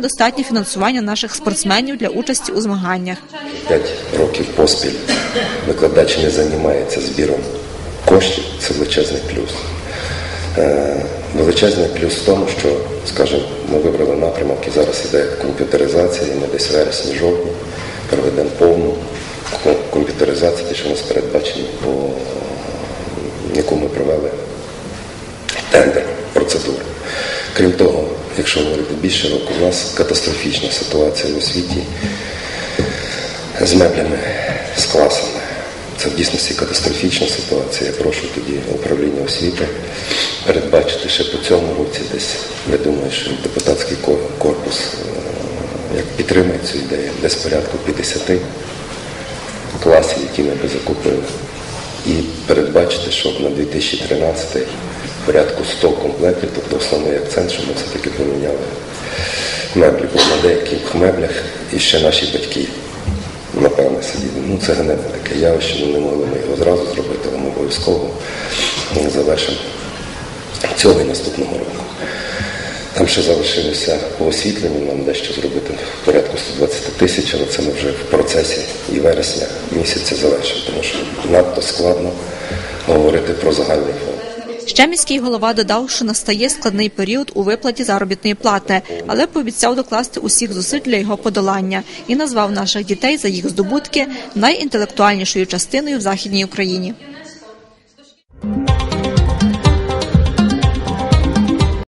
недостатнє фінансування наших спортсменів для участі у змаганнях. П'ять років поспіль викладач не займається збіром коштів, це величезний плюс. Е, Величезний плюс в тому, що, скажімо, ми вибрали напрямок і зараз іде комп'ютеризація, і ми десь в вересні-жовтні проведемо повну комп'ютеризацію, те, що у нас передбачено, по яку ми провели тендер, процедуру. Крім того, якщо говорити більше року, у нас катастрофічна ситуація в освіті з меблями, з класами. Це в дійсності катастрофічна ситуація. Я прошу тоді управління освіти передбачити ще по цьому році десь. Я думаю, що депутатський корпус е, як підтримує цю ідею, десь порядку 50 класів, які ми би закупили. І передбачити, щоб на 2013 порядку 100 комплектів, тобто основний акцент, що ми все-таки поміняли меблі, бо на деяких меблях і ще наші батьки, напевне, сиділи. Ну, це ганебне таке явище, ми не могли ми його зразу зробити, але ми обов'язково завершимо цього і наступного року. Там ще залишилося по освітленню, нам дещо зробити в порядку 120 тисяч, але це ми вже в процесі і вересня місяця завершимо, тому що надто складно говорити про загальний фонд. Ще міський голова додав, що настає складний період у виплаті заробітної плати, але пообіцяв докласти усіх зусиль для його подолання і назвав наших дітей за їх здобутки найінтелектуальнішою частиною в західній Україні.